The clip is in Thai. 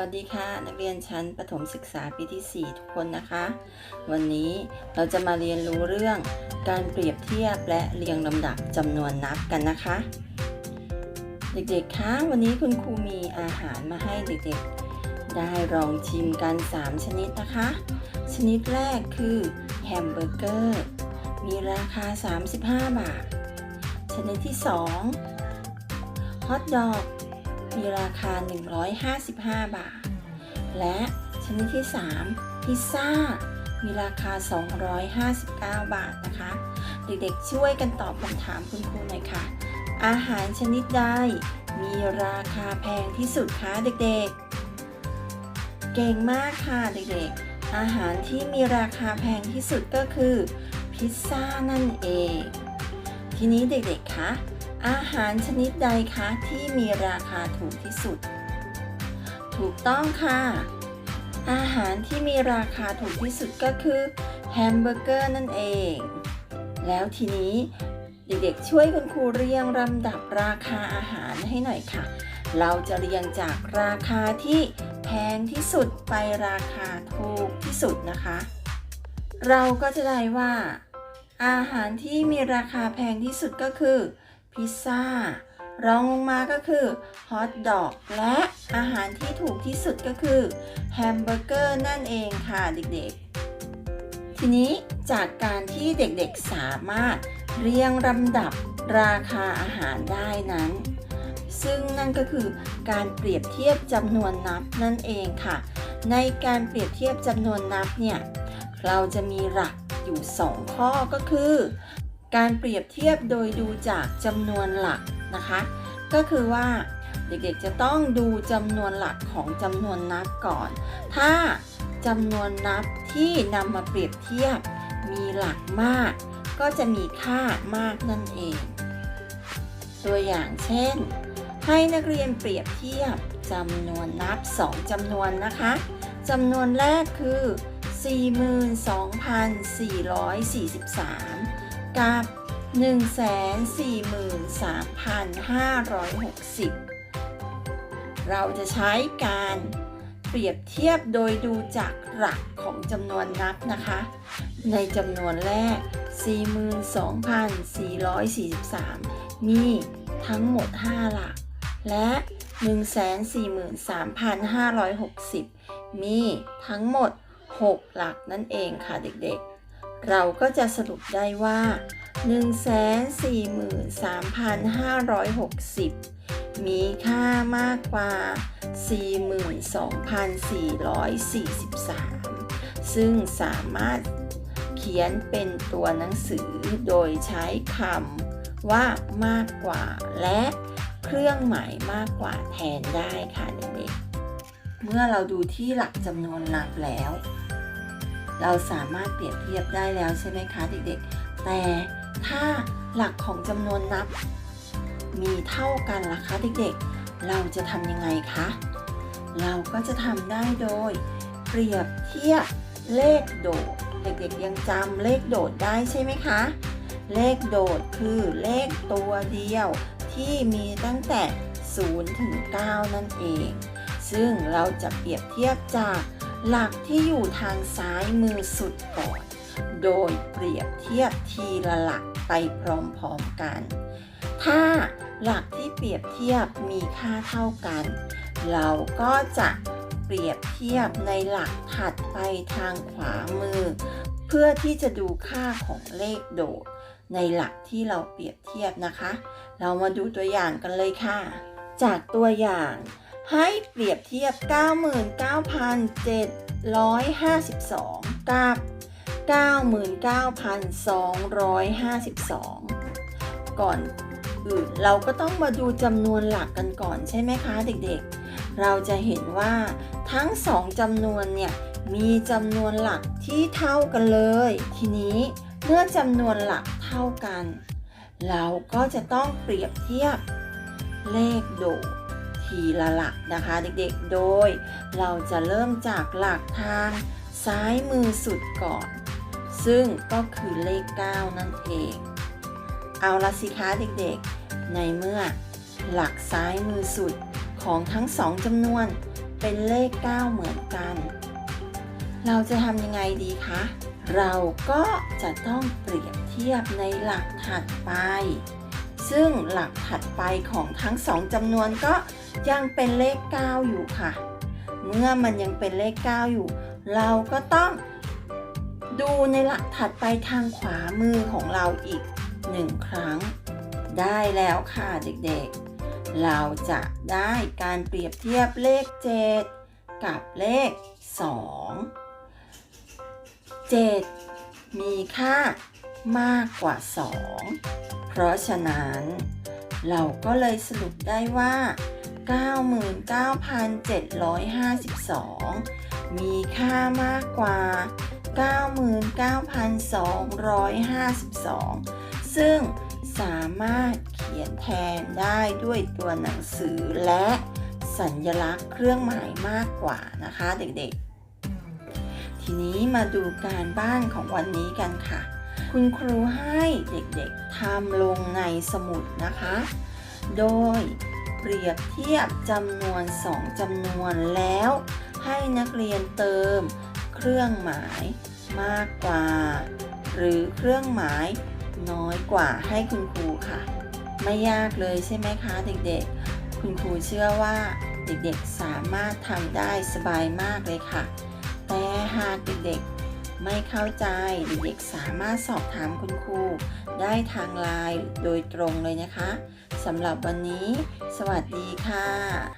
วัสดีค่ะ นักเรียนชั้นประถมศึกษาปีที่ 4 ทุกคนนะคะ วันนี้เราจะมาเรียนรู้เรื่องการเปรียบเทียบและเรียงลำดับจำนวนนับกันนะคะ เด็กๆคะวันนี้คุณครูมีอาหารมาให้เด็กๆ ได้ลองชิมกัน 3 ชนิดนะคะ ชนิดแรกคือแฮมเบอร์เกอร์มีราคา 35 บาท ชนิดที่ 2ฮอทดอก มีราคา 155 บาท และชนิดที่ 3 พิซซ่า มีราคา 259 บาทนะคะ เด็กๆช่วยกันตอบคำถามคุณครูหน่อยค่ะ อาหารชนิดใดมีราคาแพงที่สุดคะเด็กๆ เก่งมากค่ะเด็กๆ อาหารที่มีราคาแพงที่สุดก็คือ พิซซ่านั่นเอง ทีนี้เด็กๆคะ อาหารชนิดใดคะที่มีราคาถูกที่สุด ถูกต้องค่ะ อาหารที่มีราคาถูกที่สุดก็คือแฮมเบอร์เกอร์นั่นเอง แล้วทีนี้เด็กๆช่วยคุณครูเรียงลำดับราคาอาหารให้หน่อยค่ะ เราจะเรียงจากราคาที่แพงที่สุดไปราคาถูกที่สุดนะคะ เราก็จะได้ว่า อาหารที่มีราคาแพงที่สุดก็คือ พิซซ่ารองลงมาก็คือฮอทดอกและอาหารที่ถูกที่สุดก็คือแฮมเบอร์เกอร์นั่นเองค่ะเด็กๆ ทีนี้จากการที่เด็กๆสามารถเรียงลำดับราคาอาหารได้นั้น ซึ่งนั่นก็คือการเปรียบเทียบจำนวนนับนั่นเองค่ะ ในการเปรียบเทียบจำนวนนับเนี่ย เราจะมีหลักอยู่ 2 ข้อก็คือ การเปรียบเทียบโดยดูจากจำนวนหลักนะคะ ก็คือว่าเด็กๆจะต้องดูจำนวนหลักของจำนวนนับก่อน ถ้าจำนวนนับที่นำมาเปรียบเทียบมีหลักมาก ก็จะมีค่ามากนั่นเอง ตัวอย่างเช่น ให้นักเรียนเปรียบเทียบจำนวนนับ 2จำนวนนะคะจำนวนแรกคือ 42,443 กับ 143,560 เราจะใช้การเปรียบเทียบโดยดูจากหลักของจำนวนนับนะคะ ในจำนวนแรก 42,443 มีทั้งหมด 5 หลัก และ 143,560 มีทั้งหมด 6 หลักนั่นเองค่ะเด็กๆ เราก็จะสรุปได้ว่า 143,560 มีค่ามากกว่า 42,443 ซึ่งสามารถเขียนเป็นตัวหนังสือโดยใช้คำว่ามากกว่า และเครื่องหมายมากกว่าแทนได้ค่ะเด็กๆเมื่อเราดูที่หลักจำนวนหลักแล้ว เราสามารถเปรียบเทียบได้แล้วใช่ไหมคะเด็กๆ แต่ถ้าหลักของจำนวนนับ มีเท่ากันล่ะคะเด็กๆ เราจะทำยังไงคะ เราก็จะทำได้โดย เปรียบเทียบเลขโดด เด็กๆ ยังจำเลขโดดได้ใช่ไหมคะ เลขโดดคือเลขตัวเดียวที่มีตั้งแต่0ถึง9นั่นเอง ซึ่งเราจะเปรียบเทียบจาก หลักที่อยู่ทางซ้ายมือสุดก่อน โดยเปรียบเทียบทีละหลักไปพร้อมๆกัน ถ้าหลักที่เปรียบเทียบมีค่าเท่ากัน เราก็จะเปรียบเทียบในหลักถัดไปทางขวามือ เพื่อที่จะดูค่าของเลขโดด ในหลักที่เราเปรียบเทียบนะคะ เรามาดูตัวอย่างกันเลยค่ะ จากตัวอย่าง ให้เปรียบเทียบ 99,752 กับ 99,252 ก่อนอื่นเราก็ต้องมาดูจำนวนหลักกันก่อนใช่ไหมคะเด็กๆ เราจะเห็นว่าทั้งสองจำนวนเนี่ยมีจำนวนหลักที่เท่ากันเลย ทีนี้เมื่อจำนวนหลักเท่ากัน เราก็จะต้องเปรียบเทียบเลขโดด ทีละหลักนะคะเด็กๆ โดย เราจะเริ่มจากหลักทางซ้ายมือสุดก่อน ซึ่งก็คือเลข 9 นั่นเอง เอาละสิคะเด็กๆ ในเมื่อหลักซ้ายมือสุดของทั้งสองจำนวนเป็นเลข 9 เหมือนกัน เราจะทำยังไงดีคะ เราก็จะต้องเปรียบเทียบในหลักถัดไป ซึ่งหลักถัดไปของทั้งสองจำนวนก็ ยังเป็นเลข 9 อยู่ค่ะ เมื่อมันยังเป็นเลข 9 อยู่ เราก็ต้องดูในหลักถัดไปทางขวามือของเราอีกหนึ่งครั้ง ได้แล้วค่ะเด็กๆ เราจะได้การเปรียบเทียบเลข 7 กับเลข 2 7 มีค่ามากกว่า 2 เพราะฉะนั้น เราก็เลยสรุปได้ว่า 99,752 มีค่ามากกว่า 99,252 ซึ่งสามารถเขียนแทนได้ด้วยตัวหนังสือและสัญลักษณ์เครื่องหมายมากกว่านะคะเด็กๆ ทีนี้มาดูการบ้านของวันนี้กันค่ะ คุณครูให้เด็กๆทำลงในสมุดนะคะ โดย เปรียบเทียบจำนวน 2จำนวนแล้ว ให้นักเรียนเติม เครื่องหมายมากกว่า หรือเครื่องหมายน้อยกว่าให้คุณครูค่ะ ไม่ยากเลยใช่ไหมคะเด็กๆ คุณครูเชื่อว่าเด็กๆสามารถทำได้สบายมากเลยค่ะ แต่หากเด็กๆ ไม่เข้าใจเด็กๆสามารถสอบถามคุณครู ได้ทางไลน์โดยตรงเลยนะคะสำหรับวันนี้ สวัสดีค่ะ